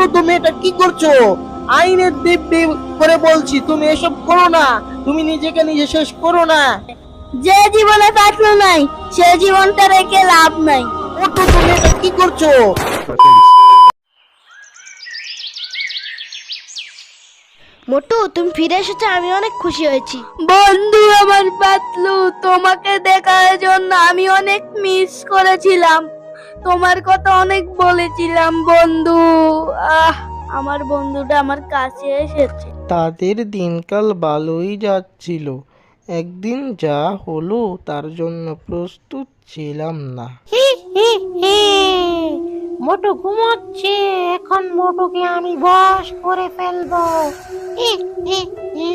মোটু তুমি এটা কি করছ? আইনের করে বলছি তুমি এসব করো না। তুমি নিজেকে নিজে শেষ করো না। যে জীবনে নাই সে জীবনটা রেখে লাভ নাই। তুমি এটা কি করছ? মোটু তুমি ফিরে এসেছ আমি অনেক খুশি হয়েছি। বন্ধু আমার পাতলু তোমাকে দেখার জন্য আমি অনেক মিস করেছিলাম। তোমার কথা অনেক বলেছিলাম বন্ধু। আহ আমার বন্ধুটা আমার কাছে এসেছে। তাদের দিনকাল ভালোই যাচ্ছিল। একদিন যা হলো তার জন্য প্রস্তুত ছিলাম না। মোটু ঘুমোচ্ছে এখন মোটুকে আমি বশ করে ফেলব। হি, হি, হি।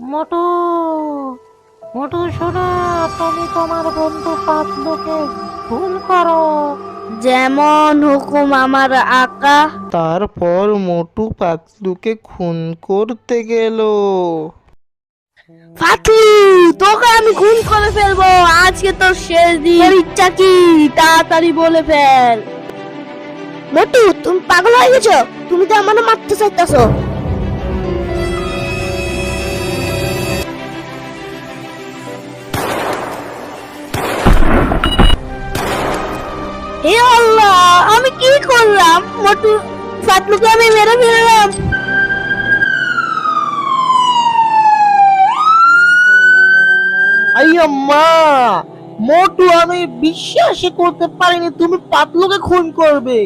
মোটু মোটু শোনা তুমি তোমার বন্ধু পাতলুকে ভুল করো। যেমন হুকুম আমার আকা। তারপর মোটু পাতলুকে খুন করতে গেল। ফাতু তোকে আমি খুন করে ফেলব। আজকে তোর শেষ দিন। তোর ইচ্ছা কি? তাড়াতাড়ি বলে ফেল। মোটু তুমি পাগল হয়ে গেছো? তুমি তো আমার মারতে চাইতেছো। হে আল্লাহ, আমি কি করলাম? মোটু ফাতলুকে আমি মেরে ফেললাম। আইয়া মা, মোটু, আমি বিশ্বাসই করতে পারিনি, তুমি পাতলুকে খুন করবে।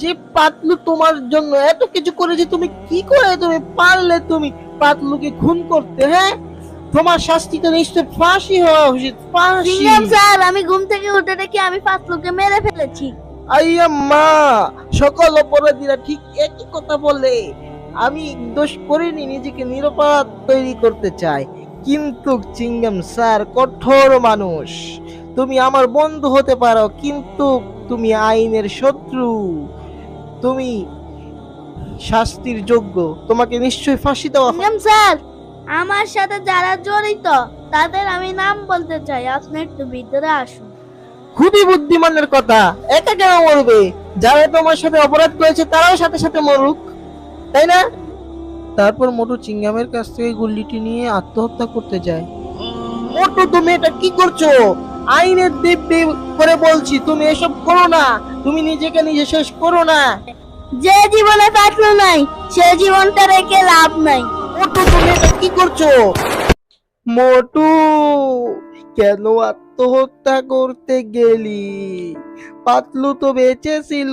যে পাতলু তোমার জন্য এত কিছু করেছে, তুমি কি করে তুমি পারলে তুমি পাতলুকে খুন করতে হ্যাঁ? তোমার শাস্তি তো নিশ্চয় ফাঁসি হওয়া উচিত ফাঁসি। সিঙ্গাম স্যার আমি ঘুম থেকে উঠে দেখি আমি ফাতলুকে মেরে ফেলেছি। আইয়া মা সকল অপরাধীরা ঠিক একই কথা বলে। আমি দোষ করিনি নিজেকে নিরপরাধ তৈরি করতে চাই। কিন্তু চিঙ্গাম স্যার কঠোর মানুষ। তুমি আমার বন্ধু হতে পারো কিন্তু তুমি আইনের শত্রু। তুমি শাস্তির যোগ্য। তোমাকে নিশ্চয়ই ফাঁসি দেওয়া স্যার আমার সাথে যারা জড়িত তাদের আমি নাম বলতে চাই। আপনি একটু ভিতরে আসুন। খুবই বুদ্ধিমানের কথা। একা কেন মরবে? যারা তোমার সাথে অপরাধ করেছে তারাও সাথে সাথে মরুক। তাই না? তারপর মোটু চিংগামের কাছ থেকে গুল্লিটি নিয়ে আত্মহত্যা করতে যায়। মোটু তুমি এটা কি করছ? আইনের দিব্যি করে বলছি তুমি এসব করো না। তুমি নিজেকে নিজে শেষ করো না। যে জীবনে পাতলু নাই সে জীবনটা রেখে লাভ নাই। মোটু তুমি এটা কি করছ? মোটু কেন আত্মহত্যা করতে গেলি? পাতলু তো বেঁচে ছিল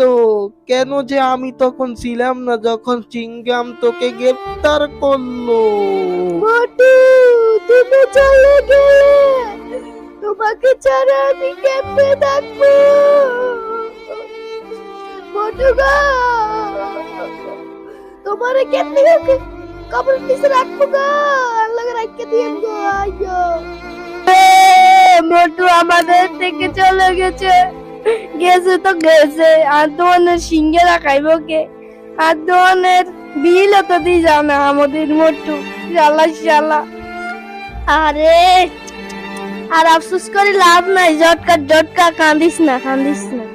কেন যে আমি তখন ছিলাম না যখন চিংগাম তোকে গ্রেফতার করল? মোটু তুমি চলে গেলে। তোমাকে ছাড়া আমি কেমনে থাকব? মোটু গো তোমার কেমনে কবর নিচে রাখব গো। আল্লাহ রাখকে দিয়ে গো আইয়ো। মোটু আমাদের থেকে চলে গেছে। গেছে তো গেছে। আর তোমার সিংহে রাখাইব কে? আর তোমার বিল তো দিয়ে যাও না আমাদের মোটু। শালা শালা আরে আর আফসোস করে লাভ নাই। জটকা জটকা কান্দিস না কান্দিস না।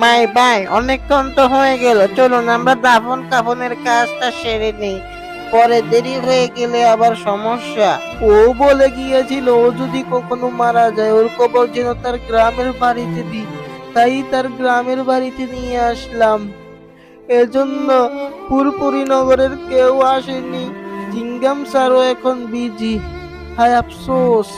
মাই ভাই অনেকক্ষণ তো হয়ে গেল। চলুন আমরা দাফন কাফনের কাজটা সেরে নেই। পরে দেরি হয়ে গেলে আবার সমস্যা। ও বলে গিয়েছিল, ও যদি কখনো মারা যায়, ওর কবর যেন তার গ্রামের বাড়িতে দিই তাই তার গ্রামের বাড়িতে নিয়ে আসলাম। এজন্য পুরপুরি নগরের কেউ আসেনি। জিঙ্গাম স্যারও এখন বিজি হায় আফসোস।